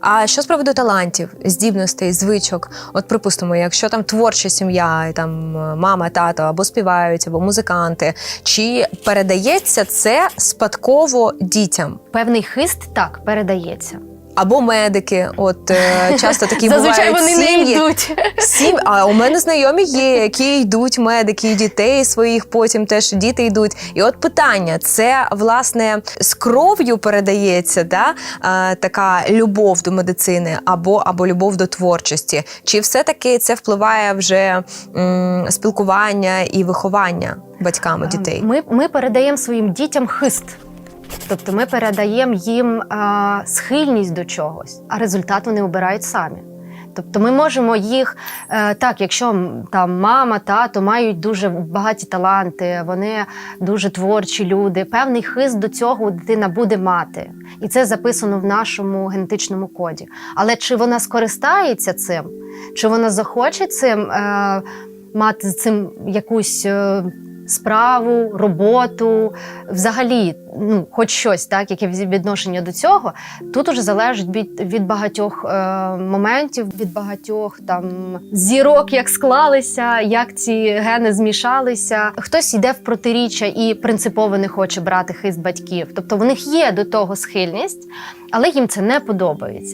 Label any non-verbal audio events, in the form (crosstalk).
А що з приводу талантів, здібностей, звичок? От припустимо, якщо там творча сім'я, там е, мама, тато або співають, або музиканти, чи передається це спадково дітям? Певний хист так передається. Або медики, от е, часто такі (laughs) Зазвичай бувають вони сім'ї. не йдуть. Сім, а у мене знайомі є, які йдуть медики, і дітей своїх потім теж діти йдуть. І от питання: це власне з кров'ю передається, да? е, така любов до медицини або, або любов до творчості? Чи все-таки це впливає вже м, спілкування і виховання батьками дітей? Ми, ми передаємо своїм дітям хист. Тобто ми передаємо їм а, схильність до чогось, а результат вони обирають самі. Тобто ми можемо їх е, так, якщо там мама, тато мають дуже багаті таланти, вони дуже творчі люди. Певний хист до цього дитина буде мати, і це записано в нашому генетичному коді. Але чи вона скористається цим, чи вона захоче цим е, мати цим якусь е, справу, роботу, взагалі, ну, хоч щось, так, яке відношення до цього, тут уже залежить від, від багатьох е, моментів, від багатьох там зірок, як склалися, як ці гени змішалися. Хтось йде в протиріччя і принципово не хоче брати хист батьків. Тобто в них є до того схильність, але їм це не подобається.